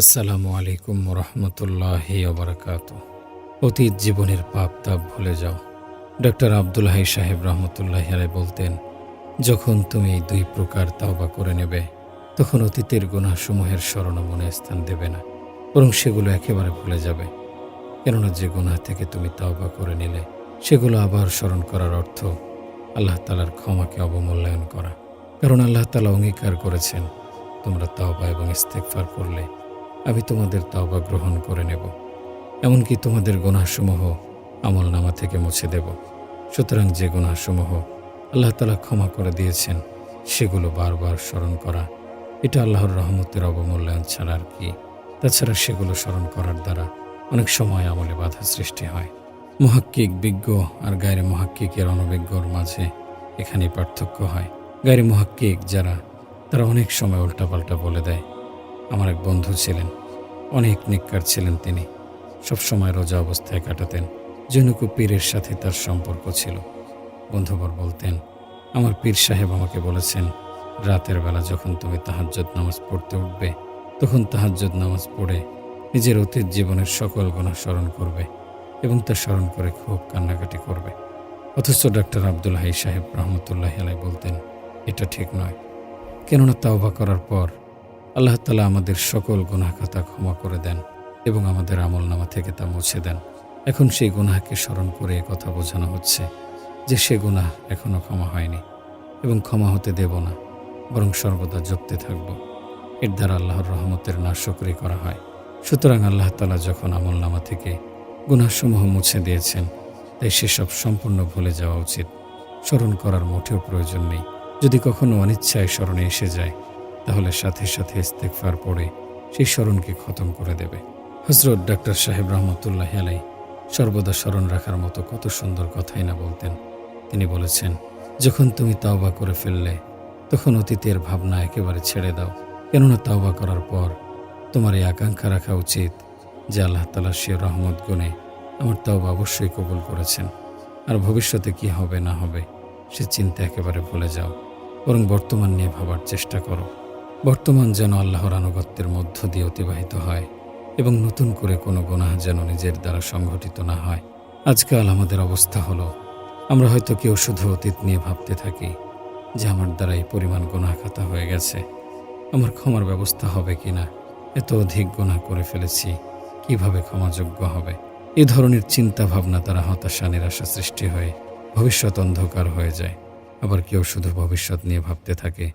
আসসালামু আলাইকুম রহমতুল্লাহ ওবরাকাত। অতীত জীবনের পাপ তাপ ভুলে যাও। ডক্টর আব্দুল হাই সাহেব রহমতুল্লাহ আলাই বলতেন, যখন তুমি এই দুই প্রকার তাওবা করে নেবে, তখন অতীতের গুণাসমূহের স্মরণ মনে স্থান দেবে না, বরং সেগুলো একেবারে ভুলে যাবে। কেননা যে গুনাহ থেকে তুমি তাওবা করে নিলে, সেগুলো আবার স্মরণ করার অর্থ আল্লাহ তালার ক্ষমাকে অবমূল্যায়ন করা। কারণ আল্লাহ তালা অঙ্গীকার করেছেন, তোমরা তাওবা এবং ইস্তেকফার করলে আমি তোমাদের তাওবা গ্রহণ করে নেব, এমনকি তোমাদের গুনাহসমূহ আমল নামা থেকে মুছে দেব। সুতরাং যে গুনাহসমূহ আল্লাহ তালা ক্ষমা করে দিয়েছেন, সেগুলো বারবার স্মরণ করা। এটা আল্লাহর রহমতের অবমূল্যায়ন ছাড়া আর কি। তাছাড়া সেগুলো স্মরণ করার দ্বারা অনেক সময় আমলে বাধা সৃষ্টি হয়। মহাক্কিক বিজ্ঞ আর গায়ের মহাক্কিকের অনভিজ্ঞর মাঝে এখানে পার্থক্য হয়। গায়ের মহাক্কিক যারা, তারা অনেক সময় উল্টাপাল্টা বলে দেয়। আমার এক বন্ধু ছিলেন অনেক নিকার ছিলেন তিনি। সবসময় রোজা অবস্থায় কাটাতেন। জনুকু পীরের সাথে তার সম্পর্ক ছিল। বন্ধুবর বলতেন, আমার পীর সাহেব আমাকে বলেছেন, রাতের বেলা যখন তুমি তাহাজ্জুদ নামাজ পড়তে উঠবে, তখন তাহাজ্জুদ নামাজ পড়ে নিজের অতীত জীবনের সকল গুণা স্মরণ করবে এবং তা স্মরণ করে খুব কান্নাকাটি করবে। অথচ ডক্টর আব্দুল হাই সাহেব রহমতুল্লাহ আলাই বলতেন, এটা ঠিক নয়। কেননা তাওবা করার পর আল্লাহ তালা আমাদের সকল গুনাহ খাতা ক্ষমা করে দেন এবং আমাদের আমল নামা থেকে তা মুছে দেন। এখন সেই গুনাহকে স্মরণ করে কথা বোঝানো হচ্ছে যে সে গুনাহ এখনও ক্ষমা হয়নি এবং ক্ষমা হতে দেব না, বরং সর্বদা জপতে থাকব। এর দ্বারা আল্লাহর রহমতের না নাশকরি করা হয়। সুতরাং আল্লাহ তালা যখন আমল নামা থেকে গুনাহসমূহ মুছে দিয়েছেন, তাই সেসব সম্পূর্ণ ভুলে যাওয়া উচিত। স্মরণ করার মোটেও প্রয়োজন নেই। যদি কখনো অনিচ্ছায় স্মরণে এসে যায় তাহলে সাথে সাথে ইস্তেকফার পড়ে সেই স্মরণকে খতম করে দেবে। হজরত ডাক্তার সাহেব রহমতুল্লাহ আলাই সর্বদা স্মরণ রাখার মতো কত সুন্দর কথাই না বলতেন। তিনি বলেছেন, যখন তুমি তাওবা করে ফেললে, তখন অতীতের ভাবনা একেবারে ছেড়ে দাও। কেননা তাওবা করার পর তোমার এই আকাঙ্ক্ষা রাখা উচিত যে আল্লাহ তালা সে রহমত গুণে আমার তাওবা অবশ্যই কবুল করেছেন। আর ভবিষ্যতে কি হবে না হবে, সে চিন্তা একেবারে ভুলে যাও। বরং বর্তমান নিয়ে ভাবার চেষ্টা করো। বর্তমান যেন আল্লাহর আনুগত্যের মধ্য দিয়ে অতিবাহিত হয় এবং নতুন করে কোনো গুনাহ যেন নিজের দ্বারা সংঘটিত না হয়। আজকাল আমাদের অবস্থা হলো, আমরা হয়তো কেউ শুধু অতীত নিয়ে ভাবতে থাকি যে আমার দ্বারা এই পরিমাণ গুনাহ খাতা হয়ে গেছে। আমার ক্ষমার ব্যবস্থা হবে কি না এত অধিক গুনাহ করে ফেলেছি, কীভাবে ক্ষমাযোগ্য হবে? এ ধরনের চিন্তা ভাবনা তারা হতাশা, নিরাশা সৃষ্টি হয়ে ভবিষ্যৎ অন্ধকার হয়ে যায়। আবার কেউ শুধু ভবিষ্যৎ নিয়ে ভাবতে থাকে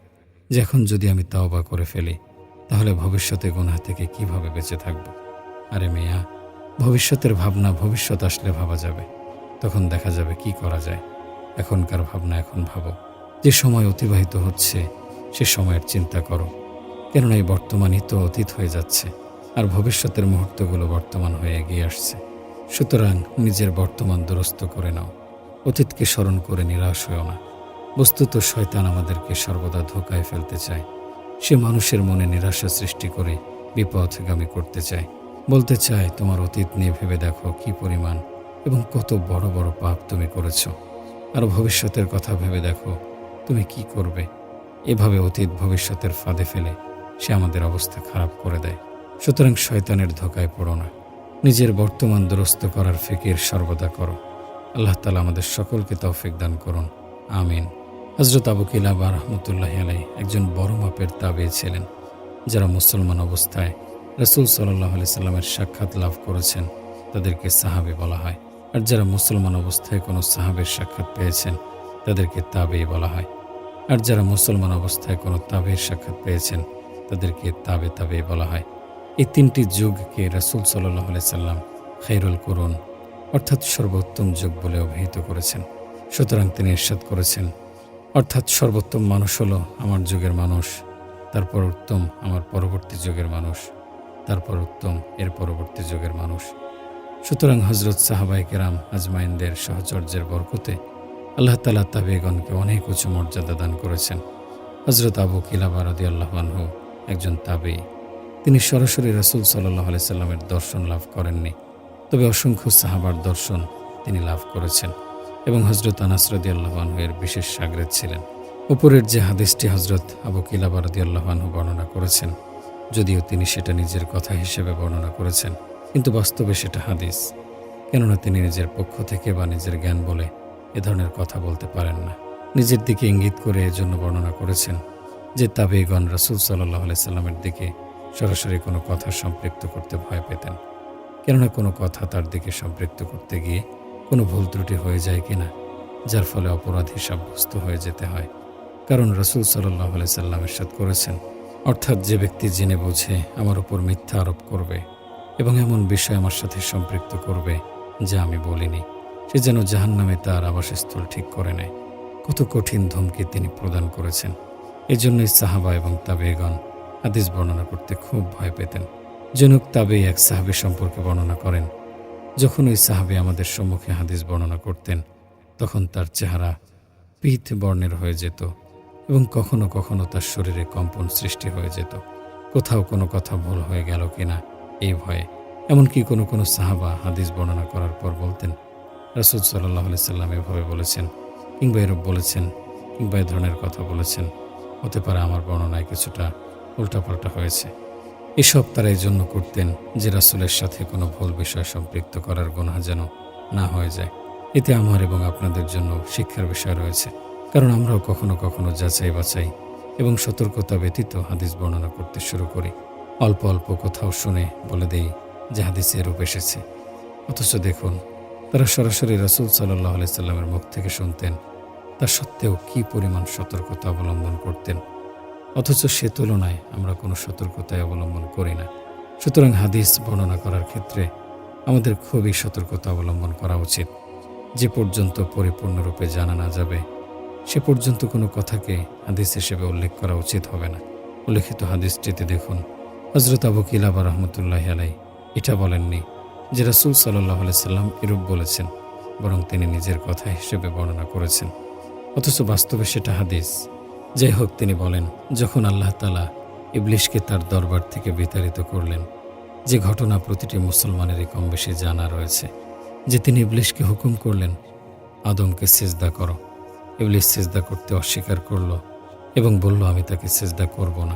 যে এখন যদি আমি তাওবা করে ফেলি, তাহলে ভবিষ্যতে গুনাহ থেকে কীভাবে বেঁচে থাকব? আরে মেয়া, ভবিষ্যতের ভাবনা ভবিষ্যৎ আসলে ভাবা যাবে। তখন দেখা যাবে কি করা যায়। এখনকার ভাবনা এখন ভাবো। যে সময় অতিবাহিত হচ্ছে, সে সময়ের চিন্তা করো। কেননা এই বর্তমানই তো অতীত হয়ে যাচ্ছে, আর ভবিষ্যতের মুহূর্তগুলো বর্তমান হয়ে এগিয়ে আসছে। সুতরাং নিজের বর্তমান দুরস্ত করে নাও। অতীতকে স্মরণ করে নিরাশ হয়েও না। বস্তুত শয়তান আমাদেরকে সর্বদা ধোকায় ফেলতে চায়। সে মানুষের মনে নিরাশা সৃষ্টি করে বিপথগামী করতে চায়। বলতে চায়, তোমার অতীত নিয়ে ভেবে দেখো কি পরিমাণ এবং কত বড় বড় পাপ তুমি করেছ। আর ভবিষ্যতের কথা ভেবে দেখো তুমি কি করবে। এভাবে অতীত ভবিষ্যতের ফাঁদে ফেলে সে আমাদের অবস্থা খারাপ করে দেয়। সুতরাং শয়তানের ধোকায় পড়ো না। নিজের বর্তমান দুরস্ত করার ফিকির সর্বদা করো। আল্লাহ তালা আমাদের সকলকে তৌফিক দান করুন। আমিন। হজরত আবু কিলাবা রহমতুল্লাহ আলাই একজন বড় মাপের তাবে ছিলেন, যারা মুসলমান অবস্থায় রসুল সাল্লাহ আলি সাল্লামের সাক্ষাৎ লাভ করেছেন, তাদেরকে সাহাবি বলা হয়। আর যারা মুসলমান অবস্থায় কোনো সাহাবের সাক্ষাৎ পেয়েছেন, তাদেরকে তাবেই বলা হয়। আর যারা মুসলমান অবস্থায় কোনো তাবের সাক্ষাৎ পেয়েছেন, তাদেরকে তাবে তাবেই বলা হয়। এই তিনটি যুগকে রসুল সাল্লাহ সাল্লাম খৈরুল করুন অর্থাৎ সর্বোত্তম যুগ বলে অভিহিত করেছেন। সুতরাং তিনি ইরশাদ করেছেন অর্থাৎ সর্বোত্তম মানুষ হলো আমার যুগের মানুষ, তারপর উত্তম আমার পরবর্তী যুগের মানুষ, তারপর উত্তম এর পরবর্তী যুগের মানুষ। সুতরাং হজরত সাহাবাই কেরাম আজমাইনদের সহচর্যের বরকতে আল্লাহ তালা তাবেগণকে অনেক উঁচু মর্যাদা দান করেছেন। হজরত আবু কিলাবা রদি আল্লাহানহু একজন তাবেই। তিনি সরাসরি রসুল সাল্লাহ আলি সাল্লামের দর্শন লাভ করেননি, তবে অসংখ্য সাহাবার দর্শন তিনি লাভ করেছেন। এবং হজরত আনাসরদি আল্লাহানহু এর বিশেষ সাগরেদ ছিলেন। উপরের যে হাদিসটি হজরত আবু কিলাবারদি আল্লাহানহু বর্ণনা করেছেন, যদিও তিনি সেটা নিজের কথা হিসেবে বর্ণনা করেছেন, কিন্তু বাস্তবে সেটা হাদিস। কেননা তিনি নিজের পক্ষ থেকে বা নিজের জ্ঞান বলে এ ধরনের কথা বলতে পারেন না। নিজের দিকে ইঙ্গিত করে এজন্য বর্ণনা করেছেন যে তাবেগণ রাসুল সাল্লাহ সাল্লামের দিকে সরাসরি কোনো কথা সম্পৃক্ত করতে ভয় পেতেন। কেননা কোনো কথা তার দিকে সম্পৃক্ত করতে গিয়ে কোনো ভুল ত্রুটি হয়ে যায় কিনা, যার ফলে অপরাধী সাব্যস্ত হয়ে যেতে হয়। কারণ রসুল সাল্লাহ সাল্লাম এরশাদ করেছেন, অর্থাৎ যে ব্যক্তি জেনে বুঝে আমার উপর মিথ্যা আরোপ করবে এবং এমন বিষয় আমার সাথে সম্পৃক্ত করবে, যা আমি বলিনি, সে যেন জাহান্নামে তার আবাসস্থল ঠিক করে নেয়। কত কঠিন ধমকি তিনি প্রদান করেছেন। এজন্যই সাহাবা এবং তাবেগণ হাদিস বর্ণনা করতে খুব ভয় পেতেন। জনক তাবেই এক সাহাবি সম্পর্কে বর্ণনা করেন যখন ওই সাহাবি আমাদের সম্মুখে হাদিস বর্ণনা করতেন, তখন তার চেহারা পিত বর্ণের হয়ে যেত এবং কখনো কখনো তার শরীরে কম্পন সৃষ্টি হয়ে যেত। কোথাও কোনো কথা ভুল হয়ে গেল কিনা, এই ভয়ে। এমনকি কোনো কোনো সাহাবা হাদিস বর্ণনা করার পর বলতেন, রাসুল সাল্লাহ আলি সাল্লাম এভাবে বলেছেন কিংবা এরূপ বলেছেন কিংবা এ ধরনের কথা বলেছেন। হতে পারে আমার বর্ণনায় কিছুটা উল্টাপাল্টা হয়েছে। এসব তারা এই জন্য করতেন যে রাসুলের সাথে কোনো ভুল বিষয় সম্পৃক্ত করার গুণা যেন না হয়ে যায়। এতে আমার এবং আপনাদের জন্য শিক্ষার বিষয় রয়েছে। কারণ আমরাও কখনো কখনো যাচাই বাছাই এবং সতর্কতা ব্যতীত হাদিস বর্ণনা করতে শুরু করি। অল্প অল্প কোথাও শুনে বলে দেই যে হাদিসে রূপ এসেছে। অথচ দেখুন, তারা সরাসরি রাসুল সাল্লাহ সাল্লামের মুখ থেকে শুনতেন। তা সত্ত্বেও কী পরিমাণ সতর্কতা অবলম্বন করতেন? অথচ সে তুলনায় আমরা কোনো সতর্কতায় অবলম্বন করি না। সুতরাং হাদিস বর্ণনা করার ক্ষেত্রে আমাদের খুবই সতর্কতা অবলম্বন করা উচিত। যে পর্যন্ত পরিপূর্ণরূপে জানা না যাবে, সে পর্যন্ত কোনো কথাকে হাদিস হিসেবে উল্লেখ করা উচিত হবে না। উল্লেখিত হাদিসটিতে দেখুন হজরত আবু কিলাবা রহমতুল্লাহ আলাই এটা বলেননি যে রাসুল সাল্লাহ সাল্লাম এরূপ বলেছেন, বরং তিনি নিজের কথা হিসেবে বর্ণনা করেছেন। অথচ বাস্তবে সেটা হাদিস। যাই হোক তিনি বলেন, যখন আল্লাহ তালা ইবলিশকে তার দরবার থেকে বিতাড়িত করলেন, যে ঘটনা প্রতিটি মুসলমানেরই কম বেশি জানা রয়েছে, যে তিনি ইবলিশকে হুকুম করলেন, আদমকে সেজদা করো। ইবলিশ সেজদা করতে অস্বীকার করল এবং বলল, আমি তাকে সেজদা করব না।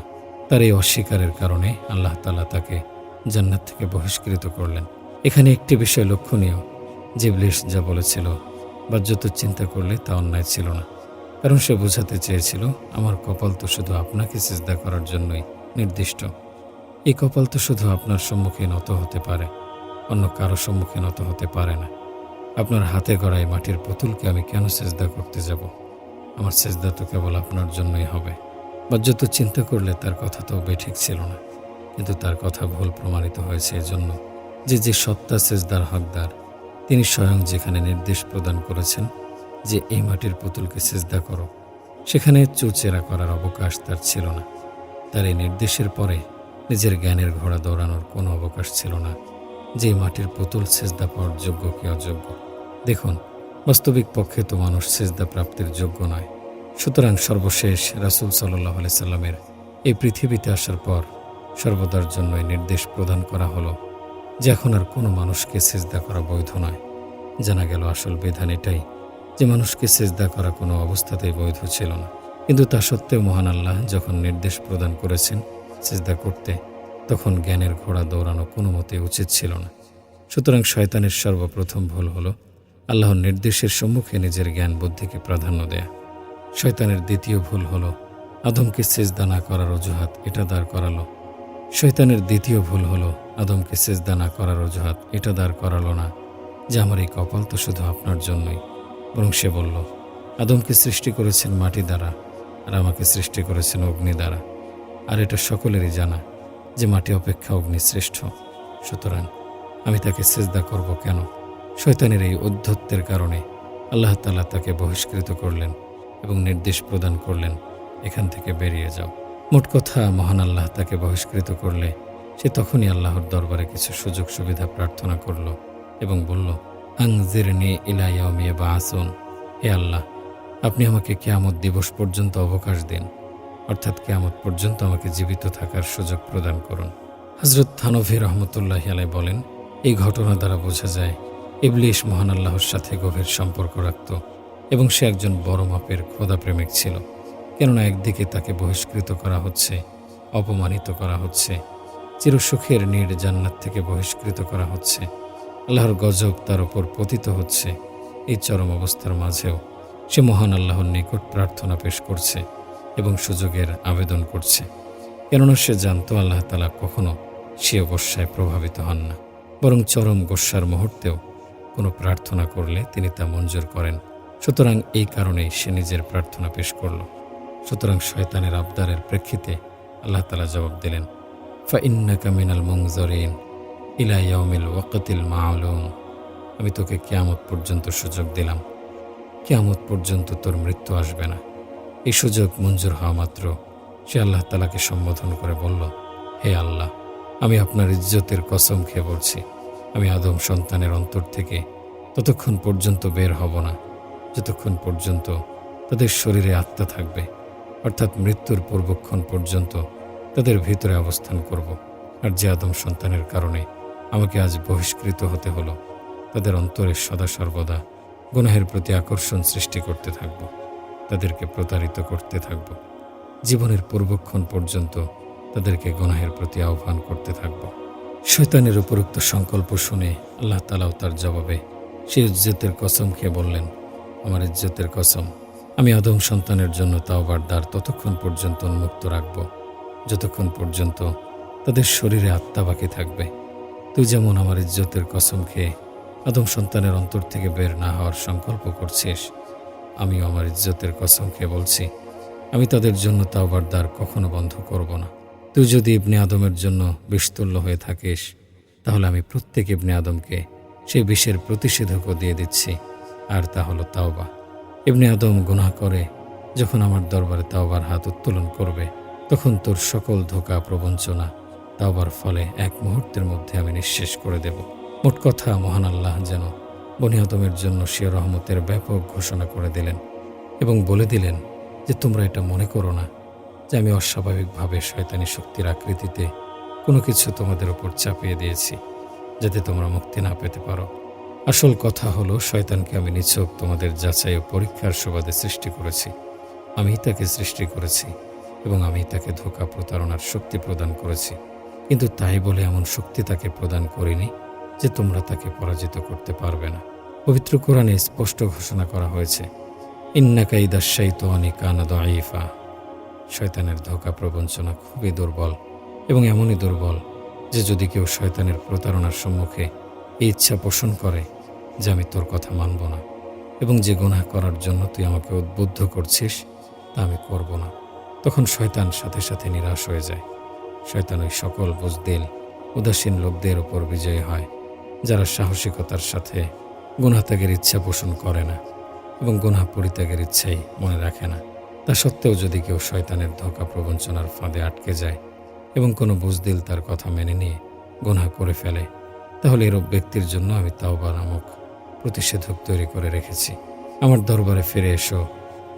তার এই অস্বীকারের কারণে আল্লাহ তালা তাকে জান্নাত থেকে বহিষ্কৃত করলেন। এখানে একটি বিষয় লক্ষণীয়, যে ইবলিশ যা বলেছিল, বা যত চিন্তা করলে তা অন্যায় ছিল না। কারণ সে বোঝাতে চেয়েছিল, আমার কপাল তো শুধু আপনাকে চেষ্টা করার জন্যই নির্দিষ্ট। এই কপাল তো শুধু আপনার সম্মুখে নত হতে পারে, অন্য কারও সম্মুখে নত হতে পারে না। আপনার হাতে গড়াই মাটির পুতুলকে আমি কেন সেজদা করতে যাব? আমার সেজদা তো কেবল আপনার জন্যই হবে। বা যত চিন্তা করলে তার কথা তো বেঠিক ছিল না। কিন্তু তার কথা ভুল প্রমাণিত হয়েছে এজন্য যে যে সত্তা সেজদার হকদার, তিনি স্বয়ং যেখানে নির্দেশ প্রদান করেছেন যে এই মাটির পুতুলকে সেজদা করো। সেখানে চুচেরা করার অবকাশ তার ছিল না। তার এই নির্দেশের পরে নিজের জ্ঞানের ঘোড়া দৌড়ানোর কোনো অবকাশ ছিল না। যে মাটির পুতুল সেজদা পাওয়ার যোগ্য কি অযোগ্য? দেখুন, বাস্তবিক পক্ষে তো মানুষ সেজদা প্রাপ্তির যোগ্য নয়। সুতরাং সর্বশেষ রাসুল সাল্লাহ সাল্লামের এই পৃথিবীতে আসার পর সর্বদার জন্য এই নির্দেশ প্রদান করা হলো যে এখন আর কোনো মানুষকে সেজদা করা বৈধ নয়। জানা গেল আসল বিধান এটাই যে মানুষকে সেজদা করা কোনো অবস্থাতেই বৈধ ছিল না। কিন্তু তা সত্ত্বেও মহান আল্লাহ যখন নির্দেশ প্রদান করেছেন সেজদা করতে, তখন জ্ঞানের ঘোড়া দৌড়ানো কোনো মতে উচিত ছিল না। সুতরাং শয়তানের সর্বপ্রথম ভুল হল আল্লাহর নির্দেশের সম্মুখে নিজের জ্ঞান বুদ্ধিকে প্রাধান্য দেয়া। শয়তানের দ্বিতীয় ভুল হল আদমকে সেজদা না করার অজুহাত এটা দাঁড় করালো। শয়তানের দ্বিতীয় ভুল হলো আদমকে সেজদা না করার অজুহাত এটা দাঁড় করালো না, যে আমার এই কপাল তো শুধু আপনার জন্যই। বরং সে বলল, আদমকে সৃষ্টি করেছেন মাটি দ্বারা আর আমাকে সৃষ্টি করেছেন অগ্নি দ্বারা। আর এটা সকলেরই জানা যে মাটি অপেক্ষা অগ্নি শ্রেষ্ঠ সুতরাং আমি তাকে সেজদা করব কেন? শৈতানের এই অধ্যত্বের কারণে আল্লাহ তালা তাকে বহিষ্কৃত করলেন এবং নির্দেশ প্রদান করলেন, এখান থেকে বেরিয়ে যাও। মোট কথা, মহান আল্লাহ তাকে বহিষ্কৃত করলে সে তখনই আল্লাহর দরবারে কিছু সুযোগ সুবিধা প্রার্থনা করল এবং বলল হে আল্লাহ, আপনি আমাকে কেয়ামত দিবস পর্যন্ত অবকাশ দিন, অর্থাৎ কেয়ামত পর্যন্ত আমাকে জীবিত থাকার সুযোগ প্রদান করুন। হজরত থানভি রহমতুল্লাহ আলাই বলেন, এই ঘটনা দ্বারা বোঝা যায় ইবলিশ মহান আল্লাহর সাথে গভীর সম্পর্ক রাখত এবং সে একজন বড় মাপের খোদাপ্রেমিক ছিল, কেননা একদিকে তাকে বহিষ্কৃত করা হচ্ছে, অপমানিত করা হচ্ছে, চিরসুখের নীড় জান্নাত থেকে বহিষ্কৃত করা হচ্ছে। আল্লাহর গজব তার উপর পতিত হচ্ছে। এই চরম অবস্থার মাঝেও সে মহান আল্লাহর নিকট প্রার্থনা পেশ করছে এবং সুযোগের আবেদন করছে। কেননা সে জানত আল্লাহ তালা কখনো সে গোস্বায় প্রভাবিত হন না। বরং চরম গোস্বার মুহূর্তেও কোনো প্রার্থনা করলে তিনি তা মঞ্জুর করেন। সুতরাং এই কারণেই সে নিজের প্রার্থনা পেশ করল। সুতরাং শয়তানের আবদারের প্রেক্ষিতে আল্লাহ তালা জবাব দিলেন ফাইন্নাকা মিনাল মুংজরিন ইলা ওয়াকাতিল মাআলুম আমি তোকে কিয়ামত পর্যন্ত সুযোগ দিলাম। কিয়ামত পর্যন্ত তোর মৃত্যু আসবে না। এই সুযোগ মঞ্জুর হওয়া মাত্র সে আল্লাহ তালাকে সম্বোধন করে বলল, হে আল্লাহ, আমি আপনার ইজ্জতের কসম খেয়ে বলছি। আমি আদম সন্তানের অন্তর থেকে ততক্ষণ পর্যন্ত বের হব না। যতক্ষণ পর্যন্ত তাদের শরীরে আত্মা থাকবে, অর্থাৎ মৃত্যুর পূর্বক্ষণ পর্যন্ত তাদের ভিতরে অবস্থান করব। আর যে আদম সন্তানের কারণে আমাকে আজ বহিষ্কৃত হতে হলো। তাদের অন্তরে সদা সর্বদা গুনাহের প্রতি আকর্ষণ সৃষ্টি করতে থাকব। তাদেরকে প্রতারিত করতে থাকব। জীবনের পূর্বক্ষণ পর্যন্ত তাদেরকে গুনাহের প্রতি আহ্বান করতে থাকব। শৈতানের উপরোক্ত সংকল্প শুনে আল্লাহ তালাও তার জবাবে, সে ইজ্জতের কসম খেয়ে বললেন, আমার ইজ্জতের কসম। আমি আদম সন্তানের জন্য তাওবার দ্বার ততক্ষণ পর্যন্ত উন্মুক্ত রাখব। যতক্ষণ পর্যন্ত তাদের শরীরে আত্মা বাকি থাকবে। তুই যেমন আমার ইজ্জতের কসম খেয়ে আদম সন্তানের অন্তর থেকে বের না হওয়ার সংকল্প করছিস, আমিও আমার ইজ্জতের কসম খেয়ে বলছি, আমি তাদের জন্য তাওবার দ্বার কখনো বন্ধ করব না। তুই যদি ইবনে আদমের জন্য বিস্তল্য হয়ে থাকিস, তাহলে আমি প্রত্যেক ইবনে আদমকে সেই বিষের প্রতিষেধকও দিয়ে দিচ্ছি, আর তা হলো তাওবা। ইবনে আদম গুনাহ করে, যখন আমার দরবারে তাওবার হাত উত্তোলন করবে, তখন তোর সকল ধোকা প্রবঞ্চনা তাওবার ফলে এক মুহূর্তের মধ্যে আমি নিঃশেষ করে দেব। মোট কথা, মহান আল্লাহ যেন বনি আদমের জন্য সে রহমতের ব্যাপক ঘোষণা করে দিলেন এবং বলে দিলেন যে, তোমরা এটা মনে করো না যে, আমি অস্বাভাবিকভাবে শয়তানি শক্তির আকৃতিতে কোনো কিছু তোমাদের উপর চাপিয়ে দিয়েছি যাতে তোমরা মুক্তি না পেতে পারো। আসল কথা হলো, শয়তানকে আমি নিছক তোমাদের যাচাই ও পরীক্ষার সুবাদে সৃষ্টি করেছি। আমি তাকে সৃষ্টি করেছি এবং আমি তাকে ধোকা প্রতারণার শক্তি প্রদান করেছি। কিন্তু তাই বলে এমন শক্তি তাকে প্রদান করিনি যে তোমরা তাকে পরাজিত করতে পারবে না। পবিত্র কোরআনে স্পষ্ট ঘোষণা করা হয়েছে ইন্নাকাইদাশাই তো অনেক আনাদ আইফা শয়তানের ধোকা প্রবঞ্চনা খুবই দুর্বল এবং এমনই দুর্বল যে যদি কেউ শয়তানের প্রতারণার সম্মুখে এই ইচ্ছা পোষণ করে যে আমি তোর কথা মানব না এবং যে গুনাহ করার জন্য তুই আমাকে উদ্বুদ্ধ করছিস, তা আমি করব না। তখন শয়তান সাথে সাথে নিরাশ হয়ে যায়। শয়তান ওই সকল বুজদিল উদাসীন লোকদের উপর বিজয়ী হয়, যারা সাহসিকতার সাথে গুনাহ ত্যাগের ইচ্ছা পোষণ করে না এবং গুনাহ পরিত্যাগের ইচ্ছাই মনে রাখে না। তা সত্ত্বেও যদি কেউ শয়তানের ধোকা প্রবঞ্চনার ফাঁদে আটকে যায় এবং কোনো বুজদিল তার কথা মেনে নিয়ে গুনাহ করে ফেলে, তাহলে এরূপ ব্যক্তির জন্য আমি তাওবা নামক প্রতিষেধক তৈরি করে রেখেছি। আমার দরবারে ফিরে এসো,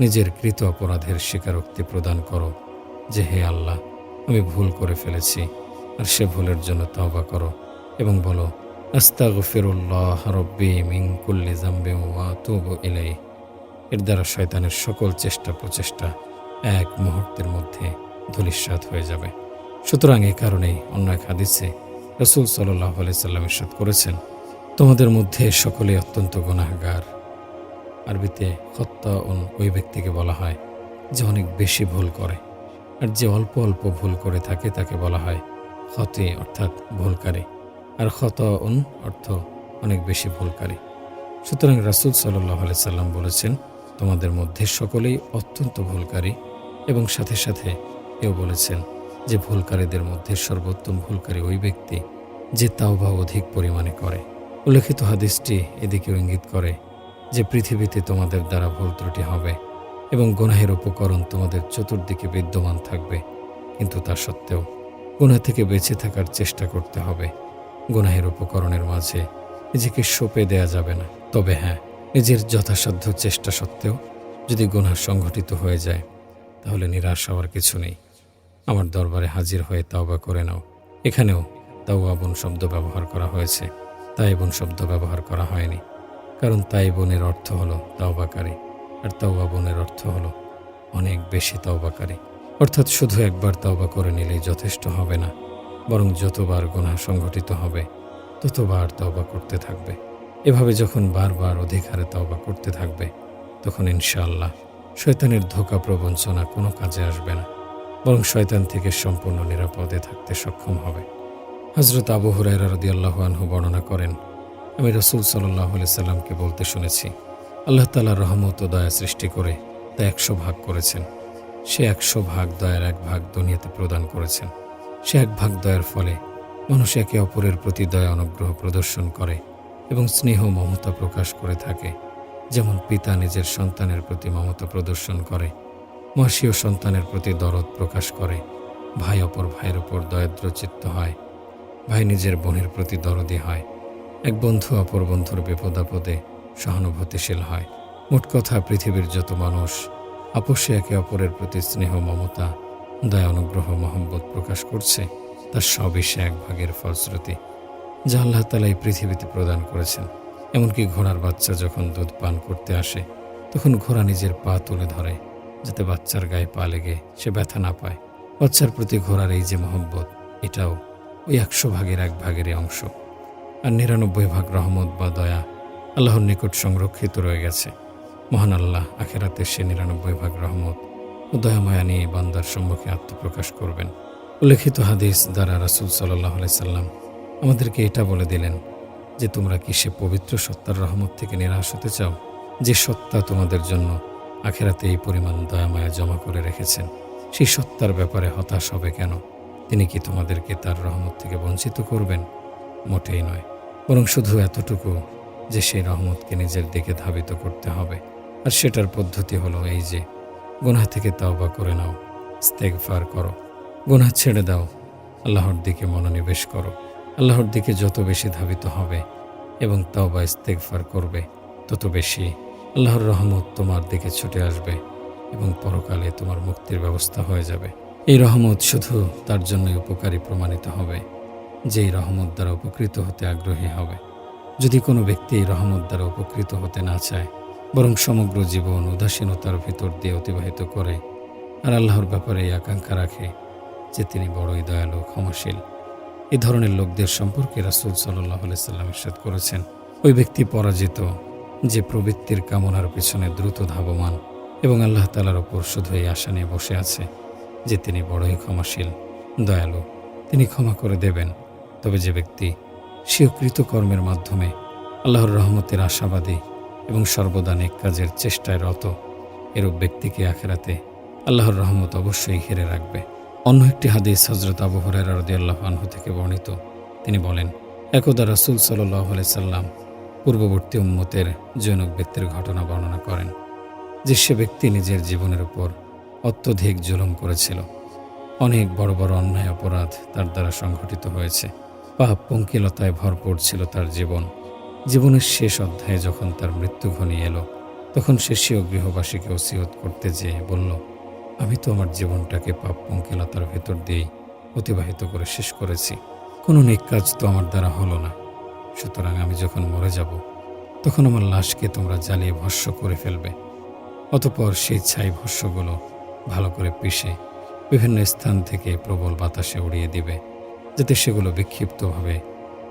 নিজের কৃত অপরাধের স্বীকারোক্তি প্রদান করো যে হে আল্লাহ আমি ভুল করে ফেলেছি, আর সে ভুলের জন্য তওবা করো এবং বলো, আস্তাগফিরুল্লাহ রব্বি মিন কুল্লি জাম্বি তুবু ইলাই এর দ্বারা শয়তানের সকল চেষ্টা প্রচেষ্টা এক মুহূর্তের মধ্যে ধূলিসাৎ হয়ে যাবে। সুতরাং এই কারণেই অন্য এক হাদিসে রসুল সাল্লাহ সাল্লাম ইরশাদ করেছেন, তোমাদের মধ্যে সকলে অত্যন্ত গুনাহগার। আরবিতে হত্যা ওই ব্যক্তিকে বলা হয়, যে অনেক বেশি ভুল করে। আর যে অল্প অল্প ভুল করে থাকে তাকে বলা হয় ক্ষতি অর্থাৎ ভুলকারী। আর ক্ষত উন অর্থ অনেক বেশি ভুলকারী। সুতরাং রাসুল সাল্লাহ সাল্লাম বলেছেন, তোমাদের মধ্যে সকলেই অত্যন্ত ভুলকারী। এবং সাথে সাথে কেউ বলেছেন, যে ভুলকারীদের মধ্যে সর্বোত্তম ভুলকারী ওই ব্যক্তি যে তাওবা অধিক পরিমাণে করে। উল্লেখিত হাদিসটি এদিকে ইঙ্গিত করে যে পৃথিবীতে তোমাদের দ্বারা ভুল ত্রুটি হবে। এবং গুনাহের উপকরণ তোমাদের চতুর্দিকে বিদ্যমান থাকবে, কিন্তু তা সত্ত্বেও গুনাহ থেকে বেঁচে থাকার চেষ্টা করতে হবে। গুনাহের উপকরণের মাঝে নিজেকে সঁপে দেয়া যাবে না। তবে হ্যাঁ নিজের যথাসাধ্য চেষ্টা সত্ত্বেও যদি গুনাহ সংঘটিত হয়ে যায়, তাহলে নিরাশ হওয়ার কিছু নেই। আমার দরবারে হাজির হয়ে তাওবা করে নাও। এখানেও তাওয়াবন শব্দ ব্যবহার করা হয়েছে। তাই তাইবন শব্দ ব্যবহার করা হয়নি। কারণ তাই তাইবনের অর্থ হলো তাওবাকারী। আর তাওয়াবনের অর্থ হলো অনেক বেশি তাওবাকারী। অর্থাৎ শুধু একবার তওবা করে নিলেই যথেষ্ট হবে না, বরং যতবার গুনাহ সংঘটিত হবে, ততবার তওবা করতে থাকবে। এভাবে যখন বারবার অধিক হারে তওবা করতে থাকবে, তখন ইনশাআল্লাহ শয়তানের ধোকা প্রবঞ্চনা কোনো কাজে আসবে না, বরং শয়তান থেকে সম্পূর্ণ নিরাপদে থাকতে সক্ষম হবে। হজরত আবু হুরাইরা রদিয়াল্লাহু আনহু বর্ণনা করেন, আমি রসুল সাল্লাহ সাল্লামকে বলতে শুনেছি আল্লাহ তালার রহমত ও দয়া সৃষ্টি করে তা একশো ভাগ করেছেন। সে একশো ভাগ দয়ার এক ভাগ দুনিয়াতে প্রদান করেছেন। সে এক ভাগ দয়ার ফলে মানুষ একে অপরের প্রতি দয়া, অনুগ্রহ প্রদর্শন করে এবং স্নেহ, মমতা প্রকাশ করে থাকে। যেমন পিতা নিজের সন্তানের প্রতি মমতা প্রদর্শন করে মাসিও সন্তানের প্রতি দরদ প্রকাশ করে। ভাই অপর ভাইয়ের ওপর দয়াদ্রচিত্ত হয়, ভাই নিজের বোনের প্রতি দরদি হয়। এক বন্ধু অপর বন্ধুর বিপদাপদে সহানুভূতিশীল হয়। মোট কথা, পৃথিবীর যত মানুষ আপোষে একে অপরের প্রতি স্নেহ, মমতা, দয়া, অনুগ্রহ, মহব্বত প্রকাশ করছে তার সবই সে এক ভাগের ফলশ্রুতি। যা আল্লাহ তালা এই পৃথিবীতে প্রদান করেছেন। এমনকি ঘোড়ার বাচ্চা যখন দুধ পান করতে আসে, তখন ঘোড়া নিজের পা তুলে ধরে, যাতে বাচ্চার গায়ে পা লেগে সে ব্যথা না পায়। বাচ্চার প্রতি ঘোড়ার এই যে মহব্বত, এটাও ওই একশো ভাগের এক ভাগেরই অংশ। আর নিরানব্বই ভাগ রহমত বা দয়া আল্লাহর নিকট সংরক্ষিত রয়ে গেছে। মহান আল্লাহ আখেরাতে সে নিরানব্বই ভাগ রহমত দয়াময়া নিয়ে বান্দার সম্মুখে আত্মপ্রকাশ করবেন। উল্লেখিত হাদিস দ্বারা রাসুল সাল্লাহ সাল্লাম আমাদেরকে এটা বলে দিলেন যে, তোমরা কি সে পবিত্র সত্তার রহমত থেকে নিরাশ হতে চাও? যে সত্তা তোমাদের জন্য আখেরাতে এই পরিমাণ দয়ামায়া জমা করে রেখেছেন। সেই সত্তার ব্যাপারে হতাশ হবে কেন? তিনি কি তোমাদেরকে তার রহমত থেকে বঞ্চিত করবেন? মোটেই নয়। বরং শুধু এতটুকু যে সেই রহমতকে নিজের দিকে ধাবিত করতে হবে। আর সেটার পদ্ধতি হলো এই যে, গুনাহ থেকে তাওবা করে নাও, ইস্তেগফার করো। গুনাহ ছেড়ে দাও, আল্লাহর দিকে মনোনিবেশ করো। আল্লাহর দিকে যত বেশি ধাবিত হবে এবং তাওবা ইস্তেগফার করবে, তত বেশি আল্লাহর রহমত তোমার দিকে ছুটে আসবে এবং পরকালে তোমার মুক্তির ব্যবস্থা হয়ে যাবে। এই রহমত শুধু তার জন্যই উপকারী প্রমাণিত হবে, যেই রহমত দ্বারা উপকৃত হতে আগ্রহী হবে। যদি কোনো ব্যক্তি রহমত দ্বারা উপকৃত হতে না চায়, বরং সমগ্র জীবন উদাসীনতার ভিতর দিয়ে অতিবাহিত করে, আর আল্লাহর ব্যাপারে এই আকাঙ্ক্ষা রাখে যে তিনি বড়ই দয়ালু, ক্ষমাশীল। এ ধরনের লোকদের সম্পর্কে রাসুল সাল্লাহ সাল্লাম ইরশাদ করেছেন। ওই ব্যক্তি পরাজিত, যে প্রবৃত্তির কামনার পেছনে দ্রুত ধাবমান এবং আল্লাহ তালার ওপর শুধু এই আশা নিয়ে বসে আছে যে তিনি বড়ই ক্ষমাশীল, দয়ালু। তিনি ক্ষমা করে দেবেন। তবে যে ব্যক্তি স্বীয় কৃতকর্মের মাধ্যমে আল্লাহর রহমতের আশাবাদী এবং সর্বদা নেক কাজের চেষ্টায় রত। এরূপ ব্যক্তিকে আখেরাতে আল্লাহর রহমত অবশ্যই ঘিরে রাখবে। অন্য একটি হাদিস হজরত আবু হরের রদি আল্লাহ আনহু থেকে বর্ণিত। তিনি বলেন, একদা রাসুল সাল্লাহ সাল্লাম পূর্ববর্তী উম্মতের জনক ব্যক্তির ঘটনা বর্ণনা করেন, যে সে ব্যক্তি নিজের জীবনের উপর অত্যধিক জুলুম করেছিল। অনেক বড় বড় অন্যায় অপরাধ তার দ্বারা সংঘটিত হয়েছে। পাপ পঙ্কিলতায় ভরপুর ছিল তার জীবন। জীবনের শেষ অধ্যায়ে যখন তার মৃত্যু ঘনিয়ে এলো, তখন সে স্বীয় গৃহবাসীকে ওসিয়ত করতে যেয়ে বলল, আমি তো আমার জীবনটাকে পাপ পঙ্কিলতার ভেতর দিয়েই অতিবাহিত করে শেষ করেছি। কোনো নেক কাজ তো আমার দ্বারা হলো না। সুতরাং আমি যখন মরে যাব, তখন আমার লাশকে তোমরা জ্বালিয়ে ভস্য করে ফেলবে। অতপর সেই ছাই ভস্যগুলো ভালো করে পিষে বিভিন্ন স্থান থেকে প্রবল বাতাসে উড়িয়ে দিবে। যাতে সেগুলো বিক্ষিপ্তভাবে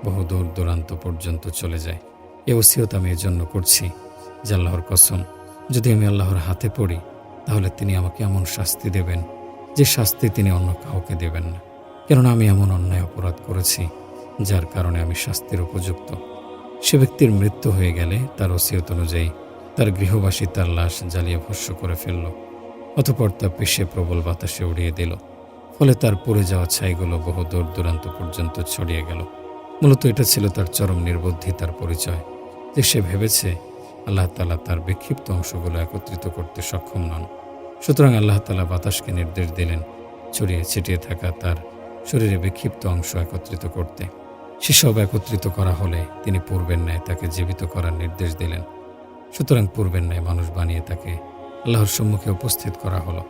বহু দূর দূরান্ত পর্যন্ত চলে যায়। এ ওসিয়ত আমি এজন্য করছি যে আল্লাহর কসম, যদি আমি আল্লাহর হাতে পড়ি, তাহলে তিনি আমাকে এমন শাস্তি দেবেন যে শাস্তি তিনি অন্য কাউকে দেবেন না। কেননা আমি এমন অন্যায় অপরাধ করেছি, যার কারণে আমি শাস্তির উপযুক্ত। সে ব্যক্তির মৃত্যু হয়ে গেলে তার ওসিয়ত অনুযায়ী তার গৃহবাসী তার লাশ জ্বালিয়ে ভস্য করে ফেলল, অতপর তা পিষে প্রবল বাতাসে উড়িয়ে দিল। ফলে তার পড়ে যাওয়া ছাইগুলো বহু দূর দূরান্ত পর্যন্ত ছড়িয়ে গেল। মূলত এটা ছিল তার চরম নির্বুদ্ধিতার পরিচয়। যে সে ভেবেছে আল্লাহ তালা তার বিক্ষিপ্ত অংশগুলো একত্রিত করতে সক্ষম নন। সুতরাং আল্লাহ তালা বাতাসকে নির্দেশ দিলেন ছড়িয়ে ছিটিয়ে থাকা তার শরীরে বিক্ষিপ্ত অংশ একত্রিত করতে। সেসব একত্রিত করা হলে তিনি পূর্বের ন্যায় তাকে জীবিত করার নির্দেশ দিলেন। সুতরাং পূর্বের ন্যায় মানুষ বানিয়ে তাকে আল্লাহর সম্মুখে উপস্থিত করা হলো।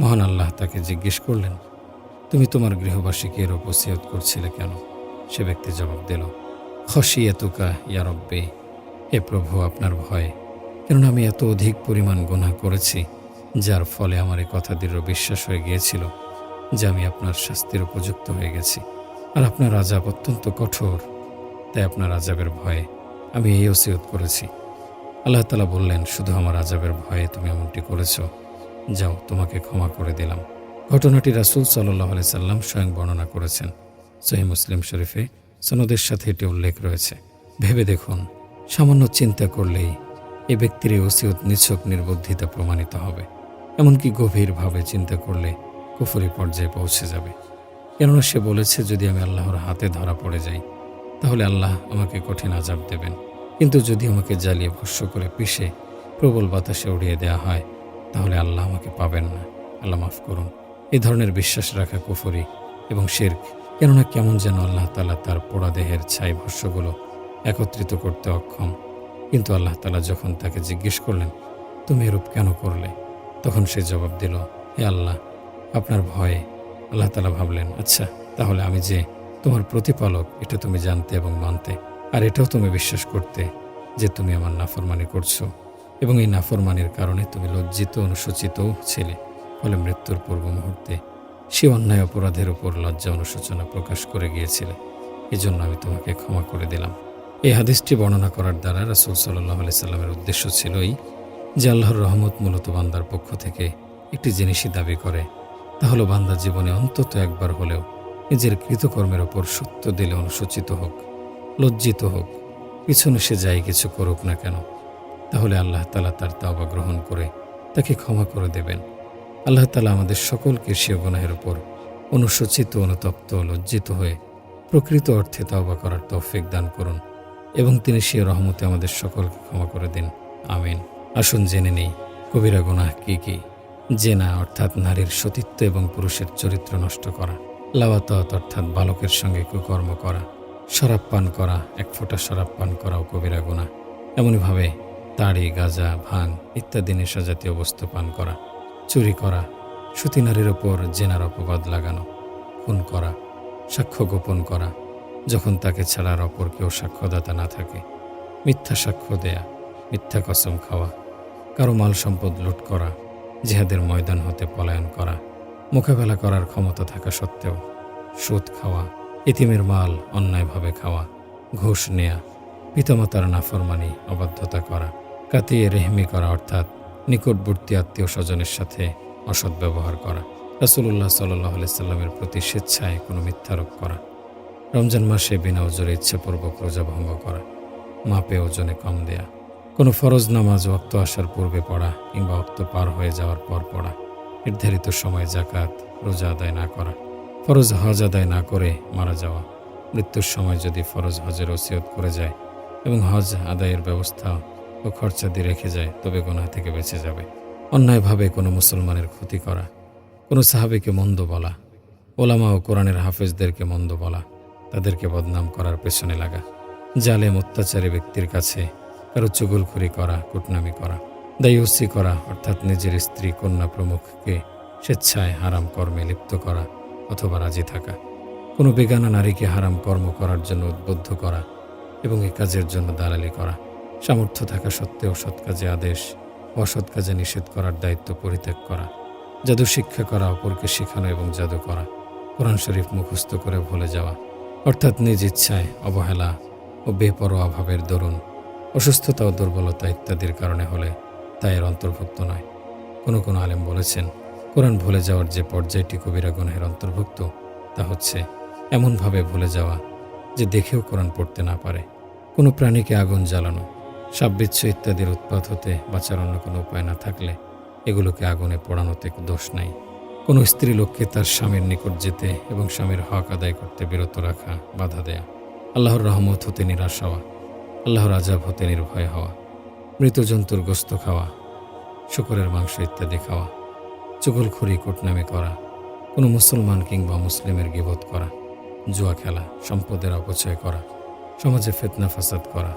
মহান আল্লাহ তাকে জিজ্ঞেস করলেন, তুমি তোমার গৃহবাসীকে এর উপসিয়ত করছিলে কেন? সে ব্যক্তি জবাব দিল খসি খসিয়াতুকা ইয়ারব্বে হে প্রভু, আপনার ভয়। কেননা আমি এত অধিক পরিমাণ গুনাহ করেছি, যার ফলে আমার এই কথা দৃঢ় বিশ্বাস হয়ে গিয়েছিল যে আমি আপনার শাস্তির উপযুক্ত হয়ে গেছি আর আপনার আজাব অত্যন্ত কঠোর। তাই আপনার আজাবের ভয়ে আমি এই ওসিয়ত করেছি। আল্লাহ তালা বললেন, শুধু আমার আজাবের ভয়ে তুমি এমনটি করেছ যাও, তোমাকে ক্ষমা করে দিলাম। ঘটনাটি রাসুল সাল্লাহ আলি সাল্লাম স্বয়ং বর্ণনা করেছেন। সহি মুসলিম শরীফে সনদের সাথে এটি উল্লেখ রয়েছে। ভেবে দেখুন, সামান্য চিন্তা করলেই এ ব্যক্তির এই ওসিয়ত নিছক নির্বুদ্ধিতা প্রমাণিত হবে। এমনকি গভীরভাবে চিন্তা করলে কুফরি পর্যায়ে পৌঁছে যাবে। কেননা সে বলেছে, যদি আমি আল্লাহর হাতে ধরা পড়ে যাই, তাহলে আল্লাহ আমাকে কঠিন আজাব দেবেন। কিন্তু যদি আমাকে জ্বালিয়ে ভস্য করে পিষে প্রবল বাতাসে উড়িয়ে দেওয়া হয় তাহলে আল্লাহ আমাকে পাবেন না। আল্লাহ মাফ করুন। এ ধরনের বিশ্বাস রাখা কুফরি এবং শেরক, কেননা কেমন যেন আল্লাহ তালা তার পোড়া দেহের ছাই ভস্যগুলো একত্রিত করতে অক্ষম। কিন্তু আল্লাহ তালা যখন তাকে জিজ্ঞেস করলেন, তুমি এরূপ কেন করলে? তখন সে জবাব দিল, হে আল্লাহ, আপনার ভয়ে। আল্লাহ তালা ভাবলেন আচ্ছা তাহলে আমি যে তোমার প্রতিপালক, এটা তুমি জানতে এবং মানতে, আর এটাও তুমি বিশ্বাস করতে যে তুমি আমার নাফরমানি করছ। এবং এই নাফরমানির কারণে তুমি লজ্জিত অনুসূচিতও ছিলে। ফলে মৃত্যুর পূর্ব মুহূর্তে সে অন্যায় অপরাধের উপর লজ্জা অনুশোচনা প্রকাশ করে গিয়েছিলে। এজন্য আমি তোমাকে ক্ষমা করে দিলাম। এই হাদিসটি বর্ণনা করার দ্বারা রাসুল সাল্লাহ আলি সাল্লামের উদ্দেশ্য ছিলই যে আল্লাহর রহমত মূলত বান্দার পক্ষ থেকে একটি জিনিসই দাবি করে। তা হলো বান্দা জীবনে অন্তত একবার হলেও নিজের কৃতকর্মের ওপর সত্য দিলে অনুসূচিত হোক, লজ্জিত হোক। পিছনে সে যাই কিছু করুক না কেন তাহলে আল্লাহ তালা তার তাওবা গ্রহণ করে তাকে ক্ষমা করে দেবেন। আল্লাহ তালা আমাদের সকলকে সে গুনাহের ওপর অনুসূচিত, অনুতপ্ত, লজ্জিত হয়ে প্রকৃত অর্থে তাওবা করার তৌফিক দান করুন এবং তিনি সে রহমতে আমাদের সকলকে ক্ষমা করে দিন। আমিন। আসুন জেনে নেই, কবিরা গুনাহ কি কি? জেনা অর্থাৎ নারীর সতীত্ব এবং পুরুষের চরিত্র নষ্ট করা, লাওয়াতত অর্থাৎ বালকের সঙ্গে কুকর্ম করা, শরাব পান করা, এক ফোঁটা শরাব পান করাও কবিরা গুণা এমনইভাবে তাড়ি, গাঁজা, ভাং ইত্যাদি নেশাজাতীয় বস্তু পান করা, চুরি করা, সুতি নারীর ওপর জেনার অপবাদ লাগানো, খুন করা, সাক্ষ্য গোপন করা, যখন তাকে ছাড়ার অপর কেউ সাক্ষ্যদাতা না থাকে, মিথ্যা সাক্ষ্য দেয়া, মিথ্যা কসম খাওয়া, কারও মাল সম্পদ লুট করা, জিহাদের ময়দান হতে পলায়ন করা, মোকাবেলা করার ক্ষমতা থাকা সত্ত্বেও, সুদ খাওয়া ইতিমের মাল অন্যায়ভাবে খাওয়া, ঘুষ নেয়া, পিতামাতার নাফরমানি, অবাধ্যতা করা কাতিয়ে রেহমি করা, অর্থাৎ নিকটবর্তী আত্মীয় স্বজনের সাথে অসৎ ব্যবহার করা। রাসুল্লাহ সাল্লাহ সাল্লামের প্রতি স্বেচ্ছায় কোনো মিথ্যারোপ করা। রমজান মাসে বিনা ওজোরে ইচ্ছাপূর্বক রোজা ভঙ্গ করা, মাপে ওজনে কম দেয়া। কোনো ফরজ নামাজ অক্ত আসার পূর্বে পড়া কিংবা অক্ত পার হয়ে যাওয়ার পর পড়া। নির্ধারিত সময় জাকাত রোজা আদায় না করা। ফরজ হজ আদায় না করে মারা যাওয়া। মৃত্যুর সময় যদি ফরজ হজের ওসিয়ত করে যায় এবং হজ আদায়ের ব্যবস্থা ও খরচা দিয়ে রেখে যায়, তবে গোনা থেকে বেঁচে যাবে। অন্যায়ভাবে কোনো মুসলমানের ক্ষতি করা, কোনো সাহাবিকে মন্দ বলা, ওলামা ও কোরআনের হাফেজদেরকে মন্দ বলা, তাদেরকে বদনাম করার পেছনে লাগা, জালেম অত্যাচারী ব্যক্তির কাছে কারও চুগলখুরি করা, কুটনামি করা দায়ুসি করা, অর্থাৎ নিজের স্ত্রী কন্যা প্রমুখকে স্বেচ্ছায় হারাম কর্মে লিপ্ত করা অথবা রাজি থাকা, কোনো বেগানা নারীকে হারাম কর্ম করার জন্য উদ্বুদ্ধ করা এবং এ কাজের জন্য দালালি করা সামর্থ্য থাকা সত্ত্বেও সৎ কাজে আদেশ, অসৎ কাজে নিষেধ করার দায়িত্ব পরিত্যাগ করা, জাদু শিক্ষা করা, অপরকে শেখানো এবং জাদু করা, কোরআন শরীফ মুখস্থ করে ভুলে যাওয়া, অর্থাৎ নিজ ইচ্ছায় অবহেলা ও বেপরোয়া ভাবের দরুন, অসুস্থতা ও দুর্বলতা ইত্যাদির কারণে হলে তা এর অন্তর্ভুক্ত নয়। কোনো কোনো আলেম বলেছেন, কোরআন ভুলে যাওয়ার যে পর্যায়টি কবিরা গুনাহের অন্তর্ভুক্ত, তা হচ্ছে এমনভাবে ভুলে যাওয়া যে দেখেও কোরআন পড়তে না পারে, কোনো প্রাণীকে আগুন জ্বালানো সাববিচ্ছ ইত্যাদির উৎপাত হতে বাঁচার অন্য কোনো উপায় না থাকলে এগুলোকে আগুনে পোড়ানোতে দোষ নাই। কোনো স্ত্রী লোককে তার স্বামীর নিকট যেতে এবং স্বামীর হক আদায় করতে বিরত রাখা বাধা দেয়া। আল্লাহর রহমত হতে নিরাশ হওয়া, আল্লাহর আজাব হতে নির্ভয় হওয়া মৃত জন্তুর গোস্ত খাওয়া, শুকরের মাংস ইত্যাদি খাওয়া, চুগলখুরি কুটনামি করা, কোনো মুসলমান কিংবা মুসলিমের গিবোধ করা, জুয়া খেলা, সম্পদের অপচয় করা, সমাজে ফেতনা ফাসাদ করা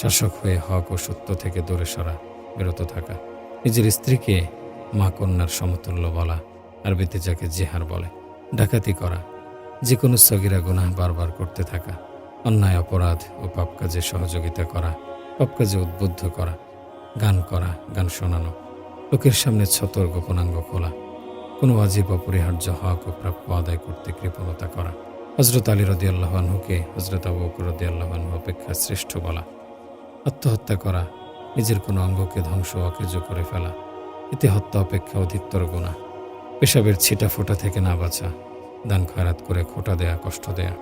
শাসক হয়ে হক ও সত্য থেকে দূরে সরা, বিরত থাকা। নিজের স্ত্রীকে মা কন্যার সমতুল্য বলা, আরবিতে যাকে জেহার বলে, ডাকাতি করা যে কোনো সগিরা গুনাহ বারবার করতে থাকা, অন্যায়, অপরাধ ও পাপ কাজে সহযোগিতা করা, পাপ কাজে উদ্বুদ্ধ করা, গান করা, গান শোনানো, লোকের সামনে ছতর গোপনাঙ্গ খোলা, কোনো আজীব অপরিহার্য হক ও প্রাপ্য আদায় করতে কৃপণতা করা। হজরত আলী রদি আল্লাহানহুকে হজরত আবু বকর রদি আল্লাহানহু অপেক্ষা শ্রেষ্ঠ বলা। আত্মহত্যা করা, নিজের কোনো অঙ্গকে ধ্বংস অকেজ করে ফেলা, এতে হত্যা অপেক্ষা অধিকতর গুণা পেশাবের ছিটা ফোটা থেকে না বাঁচা, দান খয়রাত করে খোটা দেয়া, কষ্ট দেয়া।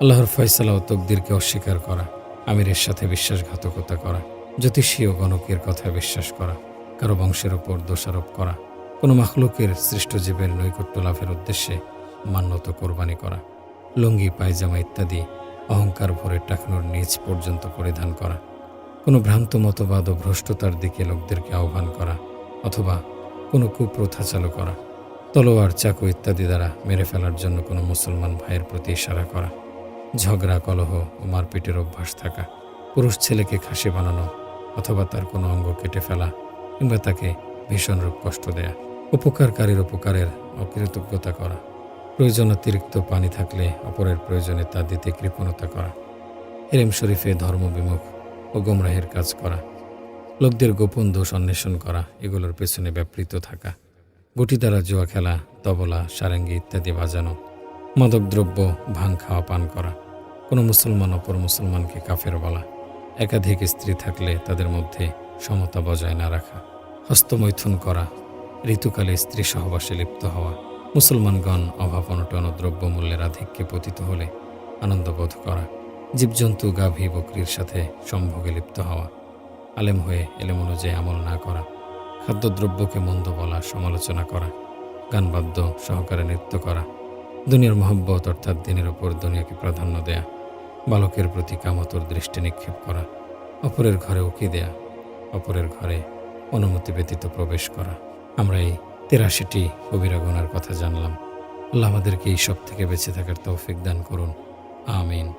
আল্লাহর ফয়সালা ও তকদিরকে অস্বীকার করা, আমিরের সাথে বিশ্বাসঘাতকতা করা, জ্যোতিষী ও গণকের কথা বিশ্বাস করা, কারও বংশের ওপর দোষারোপ করা, কোনো মাখলুকের সৃষ্ট জীবের নৈকট্য লাভের উদ্দেশ্যে মান্যত কোরবানি করা, লুঙ্গি, পায়জামা ইত্যাদি অহংকার ভরে টাকনোর নিচ পর্যন্ত পরিধান করা। কোনো ভ্রান্ত মতবাদ ও ভ্রষ্টতার দিকে লোকদেরকে আহ্বান করা অথবা কোনো কুপ্রথা চালু করা, তলোয়ার, চাকু ইত্যাদি দ্বারা মেরে ফেলার জন্য কোনো মুসলমান ভাইয়ের প্রতি ইশারা করা, ঝগড়া, কলহ ও মারপিটের অভ্যাস থাকা, পুরুষ ছেলেকে খাসি বানানো অথবা তার কোনো অঙ্গ কেটে ফেলা কিংবা তাকে ভীষণ রূপ কষ্ট দেয়া, উপকারকারীর উপকারের অকৃতজ্ঞতা করা প্রয়োজন অতিরিক্ত পানি থাকলে অপরের প্রয়োজনে তা দিতে কৃপণতা করা। হেরেম শরীফে ধর্মবিমুখ ও গোমরাহের কাজ করা, লোকদের গোপন দোষ অন্বেষণ করা, এগুলোর পেছনে ব্যাপৃত থাকা, গুটি দ্বারা জুয়া খেলা, তবলা, সারেঙ্গি ইত্যাদি বাজানো মাদকদ্রব্য ভাং খাওয়া, পান করা, কোনো মুসলমান অপর মুসলমানকে কাফের বলা, একাধিক স্ত্রী থাকলে তাদের মধ্যে সমতা বজায় না রাখা, হস্তমৈথুন করা, ঋতুকালে স্ত্রী সহবাসে লিপ্ত হওয়া, মুসলমানগণ অভাব অনটন দ্রব্যমূল্যের আধিক্যে পতিত হলে আনন্দবোধ করা জীবজন্তু গাভী বকরির সাথে সম্ভোগে লিপ্ত হওয়া, আলেম হয়ে এলেম অনুযায়ী আমল না করা, খাদ্যদ্রব্যকে মন্দ বলা, সমালোচনা করা, গানবাদ্য সহকারে নৃত্য করা, দুনিয়ার মহব্বত অর্থাৎ দিনের ওপর দুনিয়াকে প্রাধান্য দেয়া, বালকের প্রতি কামতর দৃষ্টি নিক্ষেপ করা, অপরের ঘরে উকি দেয়া, অপরের ঘরে অনুমতি ব্যতীত প্রবেশ করা। আমরা এই তেরাশিটি কবিরা গুনার কথা জানলাম। আল্লাহ আমাদেরকে এই সব থেকে বেঁচে থাকার তৌফিক দান করুন। আমিন।